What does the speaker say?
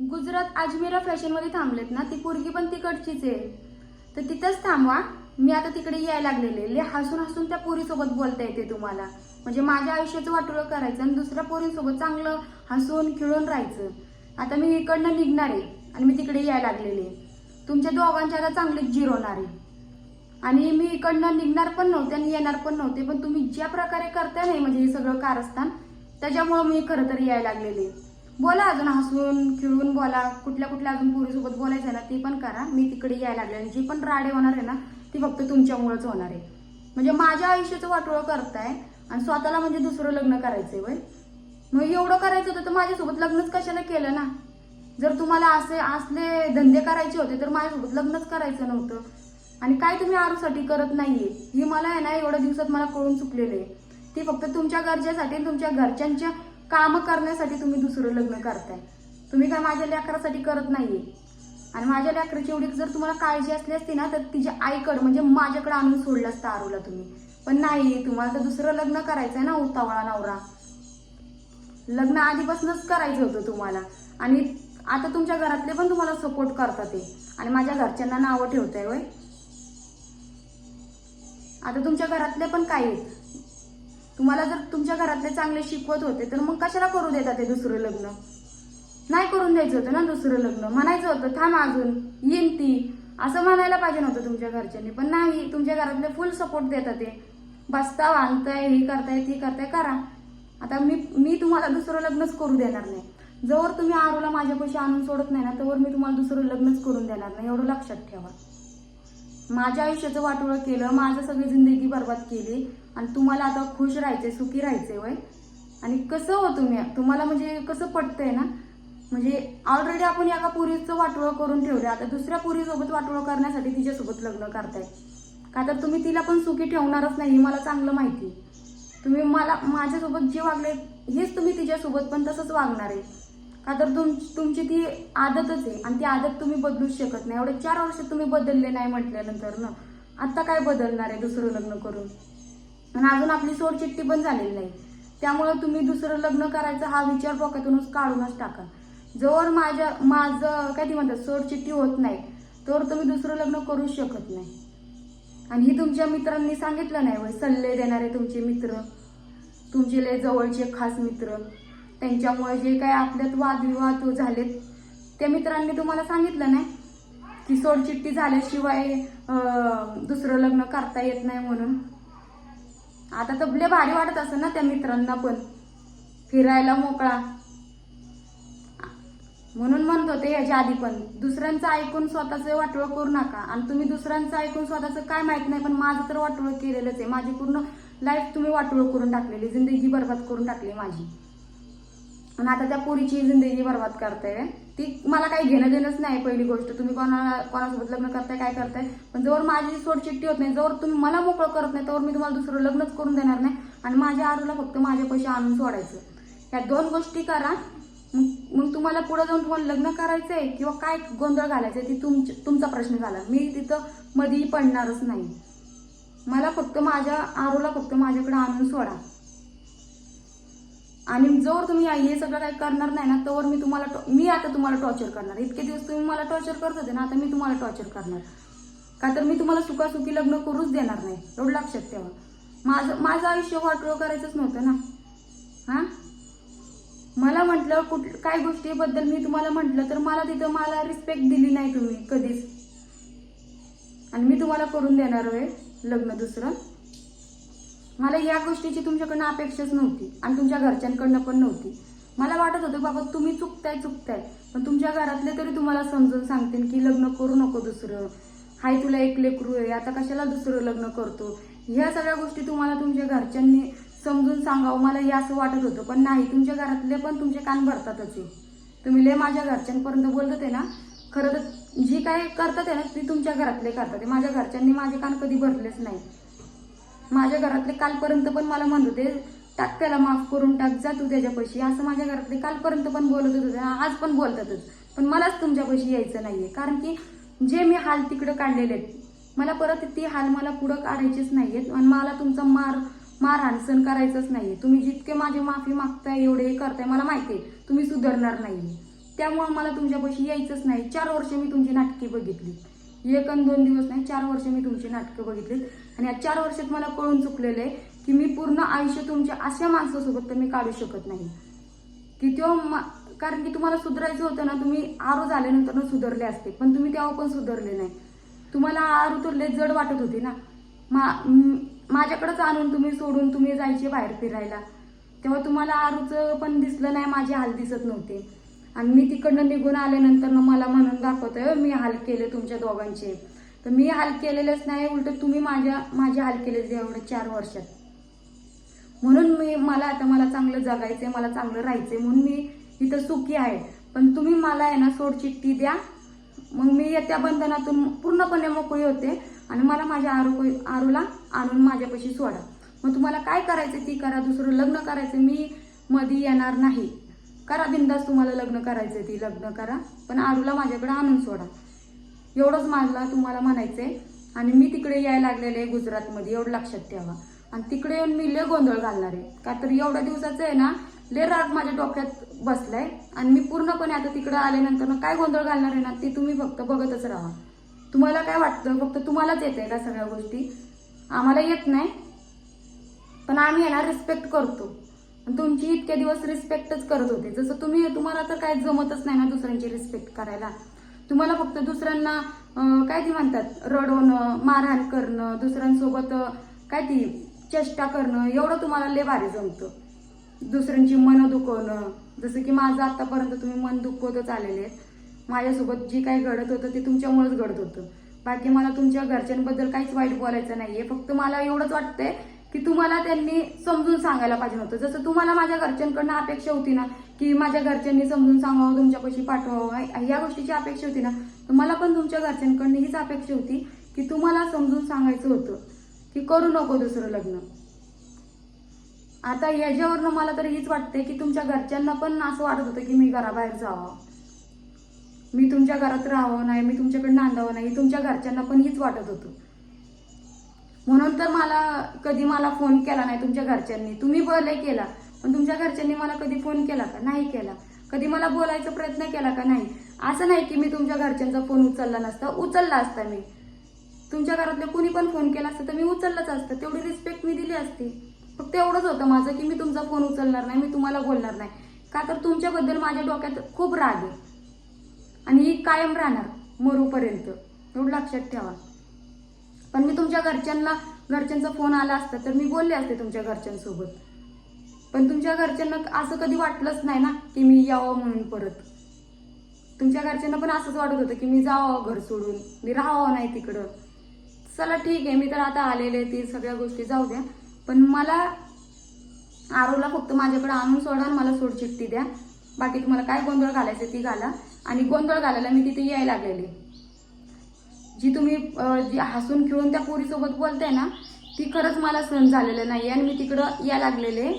गुजरात अजमेरा फॅशनमध्ये थांबलेत ना ती पोरगी पण तिकडचीच आहे. तर तिथंच थांबवा. मी आता तिकडे यायला लागलेले. ले हसून हसून त्या पोरीसोबत बोलता येते तुम्हाला. म्हणजे माझ्या आयुष्याचं वाटोळं करायचं आणि दुसऱ्या पोरींसोबत चांगलं हसून खेळून राहायचं. आता मी इकडनं निघणार आहे आणि मी तिकडे यायला लागलेले तुमच्या दोघांच्या आता चांगलीच जिरवणार आहे. आणि मी इकडनं निघणार पण नव्हते आणि येणार पण नव्हते पण तुम्ही ज्या प्रकारे करताय नाही म्हणजे हे सगळं कारस्थान त्याच्यामुळं मी खरं तर यायला लागलेले बोला अजून हसून खिळून बोला. कुठल्या कुठल्या अजून पोरीसोबत बोलायचं आहे ना ते पण करा. मी तिकडे यायला लागले आणि जी पण राडे होणार आहे ना ती फक्त तुमच्यामुळेच होणार आहे. म्हणजे माझ्या आयुष्याचं वाटोळं करताय आणि स्वतःला म्हणजे दुसरं लग्न करायचंय वय मग एवढं करायचं होतं तर माझ्यासोबत लग्नच कशाला केलं ना? जर तुम्हाला असे असले धंदे करायचे होते तर माझ्यासोबत लग्नच करायचं नव्हतं. आणि काय तुम्ही आरूसाठी करत नाहीये? ही मला आहे ना एवढ्या दिवसात मला कळून चुकलेलं आहे. ती फक्त तुमच्या गरजेसाठी तुमच्या घरच्यांच्या काम करण्यासाठी तुम्ही दुसरं लग्न करताय. तुम्ही काय माझ्या लेकरासाठी करत नाहीये. आणि माझ्या लेकराची एवढी जर तुम्हाला काळजी असली असती ना तर तिच्या आईकडं म्हणजे माझ्याकडे आणून सोडलं असतं आरूला तुम्ही. पण नाही तुम्हाला तर दुसरं लग्न करायचंय ना उतावळा नवरा. लग्न आधीपासूनच करायचं होतं तुम्हाला. आणि आता तुमच्या घरातले पण तुम्हाला सपोर्ट करतात ते. आणि माझ्या घरच्यांना नावं ठेवताय वय आता तुमच्या घरातले पण काही आहेत. तुम्हाला जर तुमच्या घरातले चांगले शिकवत होते तर मग कशाला करू देता ते दुसरं लग्न? नाही करून द्यायचं होतं ना दुसरं लग्न. म्हणायचं होतं थांब अजून येईन ती. असं म्हणायला पाहिजे नव्हतं तुमच्या घरच्यांनी. पण नाही तुमच्या घरातले फुल सपोर्ट देतात ते. बसता वांगताय हे करताय ती करताय करा. आता मी मी तुम्हाला दुसरं लग्नच करू देणार नाही. जवळ तुम्ही आरूला माझ्यापाशी आणून सोडत नाही ना तोवर मी तुम्हाला दुसरं लग्नच करून देणार नाही. एवढं लक्षात ठेवा. माझ्या आयुष्याचं वाटोळं केलं माझं सगळी जिंदगी बरबाद केली आणि तुम्हाला आता खुश राहायचे सुखी राहायचे वय आणि कसं हो तुम्ही? तुम्हाला म्हणजे कसं पटतंय ना? म्हणजे ऑलरेडी आपण एका पुरीचं वाटोळं करून ठेवलं आता दुसऱ्या पुरीसोबत वाटोळं करण्यासाठी तिच्यासोबत लग्न करताय का तर तुम्ही तिला पण सुखी ठेवणारच नाही हे मला चांगलं माहिती तुम्ही मला माझ्यासोबत जे वागले हेच तुम्ही तिच्यासोबत पण तसंच वागणार आहे. का तर तुम तुमची ती आदतच आहे. आणि ती आदत तुम्ही बदलूच शकत नाही. एवढे चार वर्ष तुम्ही बदलले नाही म्हटल्यानंतर ना आता काय बदलणार आहे दुसरं लग्न करून? आणि अजून आपली सोडचिट्टी पण झालेली नाही. त्यामुळे तुम्ही दुसरं लग्न करायचं हा विचार डोक्यातूनच काढूनच टाका. जोवर माझ्या माझं काय ती म्हणतात सोडचिट्टी होत नाही तोवर तुम्ही दुसरं लग्न करूच शकत नाही. आणि ही तुमच्या मित्रांनी सांगितलं नाही वय सल्ले देणारे तुमचे मित्र तुमचे लय जवळचे खास मित्र त्यांच्यामुळे जे काय आपल्यात वादविवाद झालेत त्या मित्रांनी तुम्हाला सांगितलं नाही? की सोडचिट्टी झाल्याशिवाय दुसरं लग्न करता येत नाही म्हणून? आता तर लय भारी वाटत असं ना त्या मित्रांना पण. फिरायला मोकळा. म्हणून म्हणत होते याच्या आधी पण दुसऱ्यांचं ऐकून स्वतःचं वाटोळं करू नका. आणि तुम्ही दुसऱ्यांचं ऐकून स्वतःचं काय माहीत नाही पण माझं तर वाटोळं केलेलंच आहे. माझी पूर्ण लाईफ तुम्ही वाटोळं करून टाकलेली जिंदगी बरबाद करून टाकली माझी. आणि आता त्या पोरीची जिंदगी बरबाद करताय ती मला काही घेणं देणंच नाही पहिली गोष्ट. तुम्ही कोणाला कोणासोबत लग्न करताय काय करताय? पण जवळ माझी सोडचिट्टी होत नाही जवळ तुम्ही मला मोकळं करत नाही तर मी तुम्हाला दुसरं लग्नच करून देणार नाही. आणि माझ्या आरूला फक्त माझे पैसे आणून सोडायचं. ह्या दोन गोष्टी करा. मग मग तुम्हाला पुढे जाऊन तुम्हाला लग्न करायचं आहे किंवा काय गोंधळ घालायचं आहे ती तुमच तुमचा प्रश्न झाला. मी तिथं मध्येही पडणारच नाही. मला फक्त माझ्या आरूला फक्त माझ्याकडे आणून सोडा. आणि जोवर तुम्ही हे सगळं काही करणार नाही ना तोवर मी तुम्हाला टॉ- मी आता तुम्हाला टॉर्चर करणार. इतके दिवस तुम्ही मला टॉर्चर करत होते ना आता मी तुम्हाला टॉर्चर करणार. का तर मी तुम्हाला सुखासुखी लग्न करूच देणार नाही एवढं लक्षात ठेवा. माझं माझं आयुष्य वाटोळ करायचंच नव्हतं ना. हा? मला म्हटलं कुठ काय गोष्टीबद्दल मी तुम्हाला म्हटलं तर मला तिथं मला रिस्पेक्ट दिली नाही तुम्ही कधीच. आणि मी तुम्हाला करून देणार आहे लग्न दुसरं. मला या गोष्टीची तुमच्याकडनं अपेक्षाच नव्हती आणि तुमच्या घरच्यांकडनं पण नव्हती. मला वाटत होतं बाबा तुम्ही चुकताय चुकताय. पण तुमच्या घरातले तरी तुम्हाला समजून सांगतील की लग्न करू नको दुसरं. हाय तुला एक लेकरू आहे. आता कशाला दुसरं लग्न करतो? ह्या सगळ्या गोष्टी तुम्हाला तुमच्या घरच्यांनी समजून सांगावं. मला हे असं वाटत होतं. पण नाही तुमच्या घरातले पण तुमचे कान भरतातच आहे तुम्ही लय माझ्या घरच्यांपर्यंत बोलत आहे ना? खरं तर जी काय करतात आहे ना ती तुमच्या घरातले करतात आहे. माझ्या घरच्यांनी माझे कान कधी भरलेच नाही माझ्या घरातले कालपर्यंत पण मला म्हणत होते टाक त्याला माफ करून टाक जा तू त्याच्यापाशी असं माझ्या घरातले कालपर्यंत पण बोलत होते आज पण बोलतातच. पण मलाच तुमच्यापाशी यायचं नाहीये. कारण की जे मी हाल तिकडं काढलेले आहेत मला परत ती हाल मला पुढं काढायचेच आहेत आणि मला तुमचा मार मारहाण सण करायचंच नाहीये. तुम्ही जितके माझे माफी मागताय एवढे करताय मला माहिती आहे तुम्ही सुधारणार नाहीये. त्यामुळे मला तुमच्यापाशी यायचंच नाही. चार वर्ष मी तुमची नाटके बघितली. एक आणि दोन दिवस नाही चार वर्ष मी तुमची नाटकं बघितली आणि या चार वर्षात मला कळून चुकलेलं आहे की मी पूर्ण आयुष्य तुमच्या अशा माणसासोबत तर मी काढू शकत नाही. की तो मा- कारण की तुम्हाला सुधारायचं होतं ना तुम्ही आरो झाल्यानंतर ना सुधारले असते पण तुम्ही तेव्हा पण सुधारले नाही. तुम्हाला आरू तर लय जड वाटत होती ना. मा माझ्याकडेच आणून तुम्ही सोडून तुम्ही जायचे बाहेर फिरायला. तेव्हा तुम्हाला आरूचं पण दिसलं नाही माझे हाल दिसत नव्हते. आणि मी तिकडनं निघून आल्यानंतर मला म्हणून दाखवतोय मी हाल केले तुमच्या दोघांचे. तर मी हाल केलेलेच नाही उलट तुम्ही माझ्या माझे हाल केले एवढे चार वर्षात. म्हणून मी मला आता मला चांगलं जगायचंय मला चांगलं राहायचंय म्हणून मी इथं सुखी आहे. पण तुम्ही मला आहे ना सोडचिठ्ठी द्या. मग मी येत्या बंधनातून पूर्णपणे मोकळी होते आणि मला माझ्या आरू आरूला आणून माझ्यापाशी सोडा. मग तुम्हाला काय करायचं ती करा दुसरं लग्न करायचं मी मधी येणार नाही. करा बिंदास तुम्हाला लग्न करायचं ती लग्न करा. पण आरूला माझ्याकडे आणून सोडा. एवढंच मला तुम्हाला म्हणायचंय. आणि मी तिकडे यायला लागलेले आहे गुजरातमध्ये एवढं लक्षात ठेवा. आणि तिकडे येऊन मी लय गोंधळ घालणार आहे. का तर एवढ्या दिवसाचं आहे ना लय राग माझ्या डोक्यात बसलाय. आणि मी पूर्णपणे आता तिकडे आल्यानंतर ना काय गोंधळ घालणार आहे ना ते तुम्ही फक्त बघतच राहा. तुम्हाला काय वाटतं? फक्त तुम्हालाच येत आहे का सगळ्या गोष्टी? आम्हाला येत नाही. पण आम्ही याला ना रिस्पेक्ट करतो. तुमची इतके दिवस रिस्पेक्टच करत होते. जसं तुम्ही तुम्हाला तर काय जमतच नाही ना दुसऱ्यांची रिस्पेक्ट करायला. तुम्हाला फक्त दुसऱ्यांना काय ती म्हणतात रडवणं मारहाण करणं दुसऱ्यांसोबत काय ती चेष्टा करणं एवढं तुम्हाला लय भारी जमतं. दुसऱ्यांची मन दुखवणं. जसं की माझं आतापर्यंत तुम्ही मन दुखवतच आलेले आहेत. माझ्यासोबत जी काही घडत होतं ते तुमच्यामुळेच घडत होतं. बाकी मला तुमच्या घरच्यांबद्दल काहीच वाईट बोलायचं नाहीये. फक्त मला एवढंच वाटतंय की तुम्हाला त्यांनी समजून सांगायला पाहिजे नव्हतं. जसं तुम्हाला माझ्या घरच्यांकडनं अपेक्षा होती ना की माझ्या घरच्यांनी समजून सांगावं तुमच्यापाशी पाठवावं या गोष्टीची अपेक्षा होती ना तर मला पण तुमच्या घरच्यांकडनं हीच अपेक्षा होती की तुम्हाला समजून सांगायचं होतं की करू नको दुसरं लग्न. आता याच्यावरनं मला तर हीच वाटते की तुमच्या घरच्यांना पण असं वाटत होतं की मी घराबाहेर जावं. मी तुमच्या घरात राहावं नाही मी तुमच्याकडे नांदावं नाही तुमच्या घरच्यांना पण हीच वाटत होतं. म्हणून तर मला कधी मला फोन केला नाही तुमच्या घरच्यांनी. तुम्ही बोलले केला पण तुमच्या घरच्यांनी मला कधी फोन केला का? नाही केला. कधी मला बोलायचा प्रयत्न केला का? नाही. असं नाही की मी तुमच्या घरच्यांचा फोन उचलला नसता. उचलला असता मी. तुमच्या घरातलं कुणी पण फोन केला असता तर मी उचललाच असतं. तेवढी रिस्पेक्ट मी दिली असती. फक्त एवढंच होतं माझं की मी तुमचा फोन उचलणार नाही मी तुम्हाला बोलणार नाही. का तर तुमच्याबद्दल माझ्या डोक्यात खूप राग आहे. आणि ही कायम राहणार मरूपर्यंत. एवढं लक्षात ठेवा. पण मी तुमच्या घरच्यांना घरच्यांचा फोन आला असता तर मी बोलले असते तुमच्या घरच्यांसोबत. पण तुमच्या घरच्यांना असं कधी वाटलंच नाही ना की मी यावं म्हणून परत. तुमच्या घरच्यांना पण असंच वाटत होतं की मी जावं घर सोडून मी राहावं नाही तिकडं. चला ठीक आहे मी तर आता आलेले ती सगळ्या गोष्टी जाऊ द्या. पण मला आरोला फक्त माझ्याकडे आणून सोडा मला सोडचिठ्ठी द्या. बाकी तुम्हाला काय गोंधळ घालायचं ती घाला. आणि गोंधळ घालायला मी तिथे यायला लागलेले. जी तुम्ही जी हसून खेळून त्या पोरीसोबत बोलताय ना ती खरंच मला सहन झालेलं नाही आणि मी तिकडं या लागलेले.